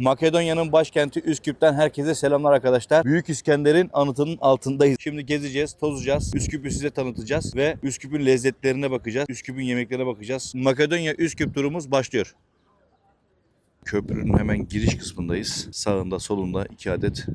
Makedonya'nın başkenti Üsküp'ten herkese selamlar arkadaşlar. Büyük İskender'in anıtının altındayız. Şimdi gezeceğiz, tozacağız. Üsküp'ü size tanıtacağız ve Üsküp'ün lezzetlerine bakacağız. Üsküp'ün yemeklerine bakacağız. Makedonya Üsküp turumuz başlıyor. Köprünün hemen giriş kısmındayız. Sağında solunda iki adet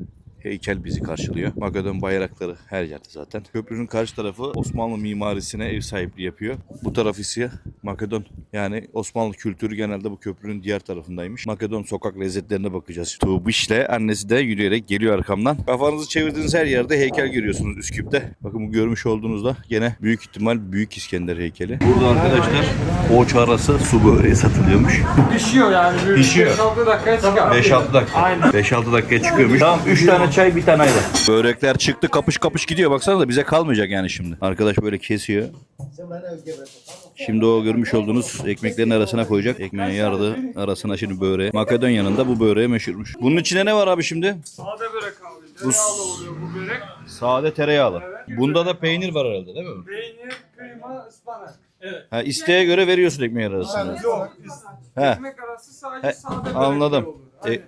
heykel bizi karşılıyor. Makedon bayrakları her yerde zaten. Köprünün karşı tarafı Osmanlı mimarisine ev sahipliği yapıyor. Bu taraf ise Makedon yani Osmanlı kültürü genelde bu köprünün diğer tarafındaymış. Makedon sokak lezzetlerine bakacağız. Tuğbiş'le annesi de yürüyerek geliyor arkamdan. Kafanızı çevirdiğiniz her yerde heykel görüyorsunuz Üsküp'te. Bakın bu görmüş olduğunuzda gene büyük ihtimal Büyük İskender heykeli. Burada arkadaşlar poğaça arası su böreği satılıyormuş. Pişiyor yani. Pişiyor. 5-6 dakikaya çıkar. 5-6 dakika. Aynen. 5-6 dakikaya çıkıyormuş. Tamam 3 tane çay bir tane ayran. Börekler çıktı kapış kapış gidiyor. Baksana da bize kalmayacak yani şimdi. Arkadaş böyle kesiyor. Şimdi o görmüş olduğunuz ekmeklerin arasına koyacak. Ekmeğin yardı arasına şimdi böreği. Makedonya'nın da bu böreği meşhurmuş. Bunun içine ne var abi şimdi? Sade börek abi. Tereyağlı oluyor bu börek. Sade tereyağlı. Bunda da peynir var herhalde değil mi? Peynir, kıyma, ıspanak. Evet. Ha, isteğe göre veriyorsun ekmeğin arasına. Yok. He. Ekmek arası sadece sade börek anladım. E.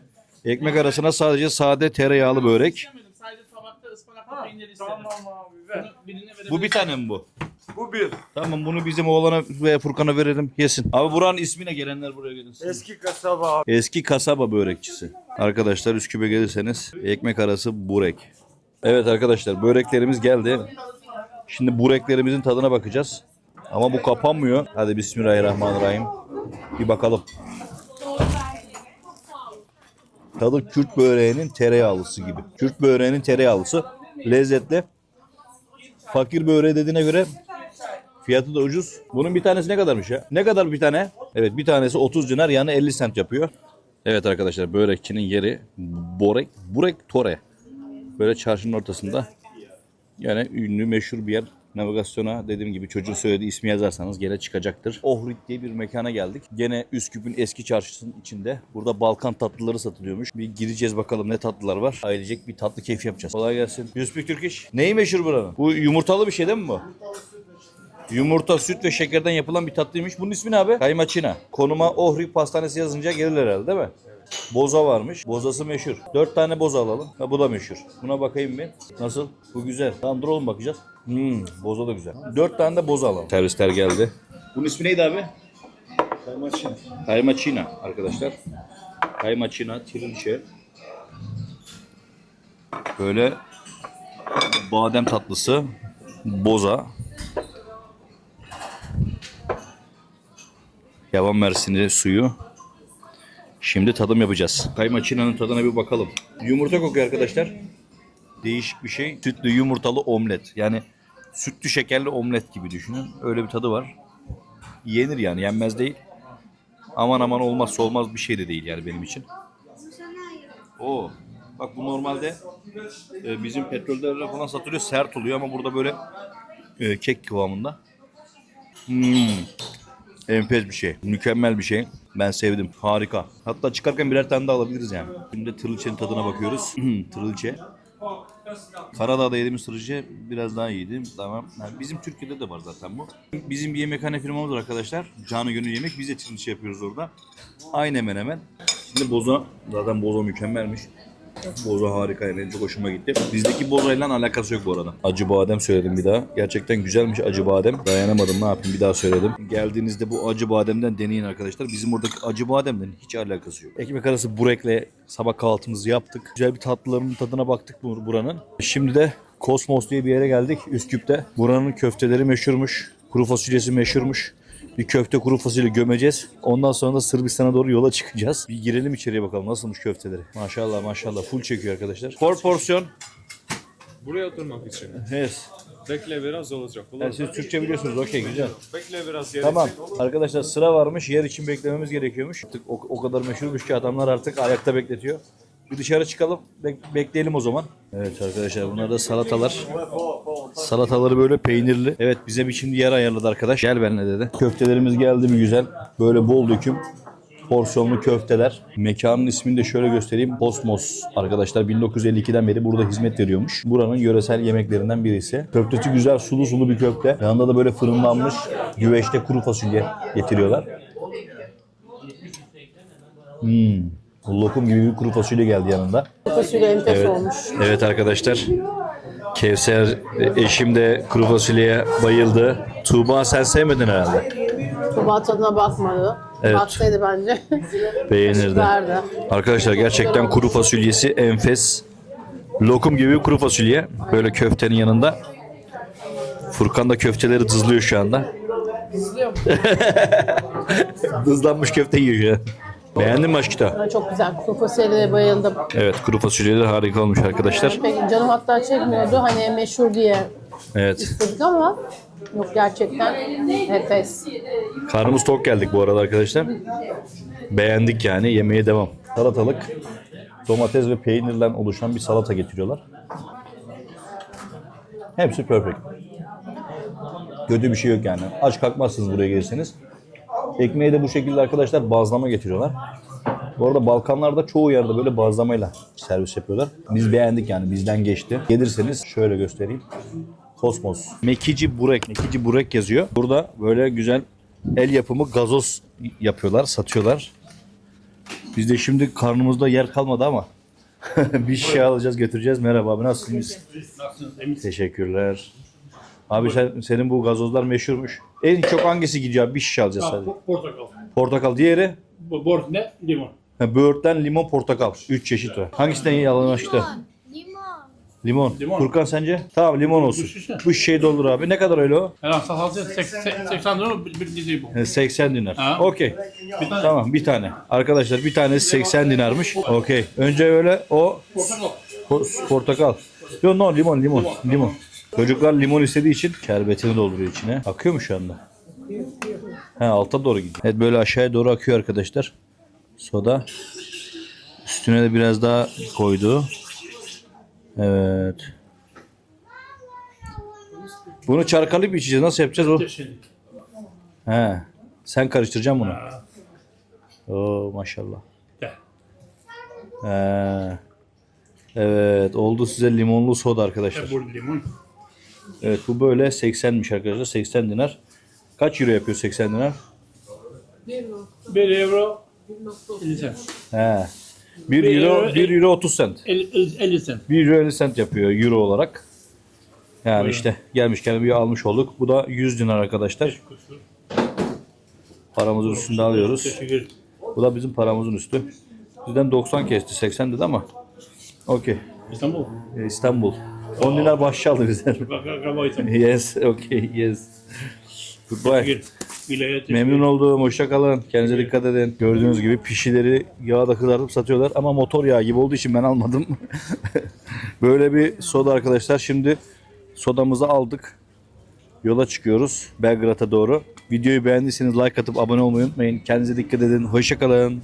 ekmek arasına sadece sade tereyağlı börek. Sadece tabakta ıspanaklı peynir istedim. Tamam abi ver. Birine verebilirim. Bu bir tane mi bu? Bu bir. Tamam bunu bizim oğlana ve Furkan'a verelim yesin. Abi buranın ismine gelenler buraya gelsin. Eski kasaba abi. Eski kasaba börekçisi. Arkadaşlar Üsküp'e gelirseniz ekmek arası burek. Evet arkadaşlar böreklerimiz geldi. Şimdi bureklerimizin tadına bakacağız. Ama bu kapanmıyor. Hadi Bismillahirrahmanirrahim. Bir bakalım. Tadı Kürt böreğinin tereyağlısı gibi. Kürt böreğinin tereyağlısı. Lezzetli. Fakir böreği dediğine göre fiyatı da ucuz. Bunun bir tanesi ne kadarmış ya? Ne kadar bir tane? Evet bir tanesi 30 dinar yani 50 sent yapıyor. Evet arkadaşlar börekçinin yeri Borek, Burek Tore. Böyle çarşının ortasında. Yani ünlü meşhur bir yer. Navigasyona dediğim gibi çocuğun söylediği ismi yazarsanız gene çıkacaktır. Ohrid diye bir mekana geldik. Gene Üsküp'ün eski çarşısının içinde. Burada Balkan tatlıları satılıyormuş. Bir gireceğiz bakalım ne tatlılar var. Ailecek bir tatlı keyfi yapacağız. Kolay gelsin. Speak Turkish? Neyi meşhur buranın? Bu yumurtalı bir şey değil mi bu? Yumurta, süt ve şekerden yapılan bir tatlıymış. Bunun ismi ne abi? Kaymaçina. Konuma Ohrid Pastanesi yazınca gelir herhalde değil mi? Boza varmış. Bozası meşhur. Dört tane boza alalım. Ha, bu da meşhur. Buna bakayım bir. Nasıl? Bu güzel. Tamam dur oğlum bakacağız. Hmm, boza da güzel. Dört tane de boza alalım. Servisler geldi. Bunun ismi neydi abi? Kaymaçina. Kaymaçina arkadaşlar. Kaymaçina, trilçe. Böyle badem tatlısı, boza, yaban mersini suyu. Şimdi tadım yapacağız. Kaymaçina'nın tadına bir bakalım. Yumurta kokuyor arkadaşlar. Değişik bir şey. Sütlü yumurtalı omlet. Yani sütlü şekerli omlet gibi düşünün. Öyle bir tadı var. Yenir yani yenmez değil. Aman aman olmazsa olmaz bir şey de değil yani benim için. Oo. Bak bu normalde e, bizim petrollerle falan satılıyor sert oluyor ama burada böyle e, kek kıvamında. Hmm. Enfes bir şey. Mükemmel bir şey. Ben sevdim. Harika. Hatta çıkarken birer tane daha alabiliriz yani. Şimdi tırılçenin tadına bakıyoruz. tırılçe. Karadağ'da yediğimiz tırılçe biraz daha iyiydi. Tamam. Yani bizim Türkiye'de de var zaten bu. Bizim bir yemekhane firmamız var arkadaşlar. Canı gönül yemek. Biz de tırılçe yapıyoruz orada. Aynı hemen hemen. Şimdi boza. Zaten boza mükemmelmiş. Boza harika yani çok hoşuma gitti. Bizdeki bozayla alakası yok bu arada. Acı badem söyledim bir daha. Gerçekten güzelmiş acı badem. Dayanamadım ne yapayım bir daha söyledim. Geldiğinizde bu acı bademden deneyin arkadaşlar. Bizim oradaki acı bademden hiç alakası yok. Ekmek arası burekle sabah kahvaltımızı yaptık. Güzel bir tatlıların tadına baktık bu- buranın. Şimdi de Kosmos diye bir yere geldik Üsküp'te. Buranın köfteleri meşhurmuş. Kuru fasulyesi meşhurmuş. Bir köfte kuru fasulye gömeceğiz. Ondan sonra da Sırbistan'a doğru yola çıkacağız. Bir girelim içeriye bakalım nasılmış köfteleri. Maşallah maşallah full çekiyor arkadaşlar. For porsiyon. Buraya oturmak için. Yes. Bekle biraz olacak. Olur. Yani siz Türkçe biliyorsunuz okey güzel. Bekle biraz yer Tamam. için olur. Arkadaşlar sıra varmış. Yer için beklememiz gerekiyormuş. Artık o, o kadar meşhurmuş ki adamlar artık ayakta bekletiyor. Bir dışarı çıkalım. bek- bekleyelim o zaman. Evet arkadaşlar bunlar da salatalar. Salataları böyle peynirli. Evet bize bir şimdi yer ayarladı arkadaş. Gel benimle dedi. Köftelerimiz geldi mi güzel. Böyle bol döküm porsiyonlu köfteler. Mekanın ismini de şöyle göstereyim. Kosmos arkadaşlar 1952'den beri burada hizmet veriyormuş. Buranın yöresel yemeklerinden birisi. Köftesi güzel sulu sulu bir köfte. Yanında da böyle fırınlanmış güveçte kuru fasulye getiriyorlar. Hmm. Lokum gibi bir kuru fasulye geldi yanında. Fasulye enfes Evet. olmuş. Evet arkadaşlar. Kevser eşim de kuru fasulyeye bayıldı. Tuğba sen sevmedin herhalde. Tuba tadına bakmadı. Evet. Baksaydı bence. Beğenirdi. Arkadaşlar gerçekten kuru fasulyesi enfes. Lokum gibi kuru fasulye. Böyle köftenin yanında. Furkan da köfteleri dızlıyor şu anda. Dızlanmış köfte yiyor an. Beğendin mi aşkita? Çok güzel. Kuru fasulyeye bayıldım. Evet kuru fasulyeler harika olmuş arkadaşlar. Peki canım hatta çekmiyordu. Hani meşhur diye Evet. istedik ama yok gerçekten enfes. Karnımız tok geldik bu arada arkadaşlar. Beğendik yani yemeğe devam. Salatalık, domates ve peynirden oluşan bir salata getiriyorlar. Hepsi perfect. Kötü bir şey yok yani. Aç kalkmazsınız buraya gelirseniz. Ekmeği de bu şekilde arkadaşlar bazlama getiriyorlar. Bu arada Balkanlarda çoğu yerde böyle bazlamayla servis yapıyorlar. Biz beğendik yani bizden geçti. Gelirseniz şöyle göstereyim. Kosmos. Mekici Burek. Mekici Burek yazıyor. Burada böyle güzel el yapımı gazoz yapıyorlar, satıyorlar. Biz de şimdi karnımızda yer kalmadı ama bir şey alacağız götüreceğiz. Merhaba abi nasılsınız? Teşekkürler. Abi sen, senin bu gazozlar meşhurmuş. En çok hangisi gidiyor? Bir şişe alacağız sadece. Portakal. Portakal. Diğeri? Bu Bor ne? Limon. Ha, böğürtlen, limon, portakal. Üç çeşit var. Hangisinden aşkta? Limon. Limon. Limon. Furkan sence? Tamam limon olsun. şişe. Bu şişeyi doldur abi. Ne kadar öyle o? Herhalde satılacak 80 lira bir, bir dizi bu. E, 80 dinar. Ha. Okey. Bir tane Tamam bir tane. Arkadaşlar bir tanesi 80 dinarmış. Okey. Önce öyle o portakal. po- portakal. Yok no limon limon limon. Çocuklar limon istediği için şerbetini dolduruyor içine. Akıyor mu şu anda? He alta doğru gidiyor. Evet böyle aşağıya doğru akıyor arkadaşlar. Soda. Üstüne de biraz daha koydu. Evet. Bunu çarkalayıp içeceğiz. Nasıl yapacağız o? He. Sen karıştıracaksın bunu. Oo maşallah. He. Evet oldu size limonlu soda arkadaşlar. Limon. Evet bu böyle 80'miş arkadaşlar. 80 dinar. Kaç euro yapıyor 80 dinar? 1 euro 50 cent. He. 1 Bir euro, euro- 1 euro 30 cent. 50, 50 cent. 1 euro 50 cent yapıyor euro olarak. Yani Buyurun. işte gelmişken bir almış olduk. Bu da 100 dinar arkadaşlar. Paramızın üstünde alıyoruz. Teşekkür. Bu da bizim paramızın üstü. Bizden 90 kesti 80 dedi ama. Okey. İstanbul. Ee, İstanbul. 10 dinar bahşiş aldı bizden. Yes, okay, yes. Goodbye. Memnun oldum. Hoşça kalın. Kendinize dikkat edin. Gördüğünüz gibi pişileri yağda kızartıp satıyorlar ama motor yağı gibi olduğu için ben almadım. Böyle bir soda arkadaşlar. Şimdi sodamızı aldık. Yola çıkıyoruz Belgrad'a doğru. Videoyu beğendiyseniz like atıp abone olmayı unutmayın. Kendinize dikkat edin. Hoşça kalın.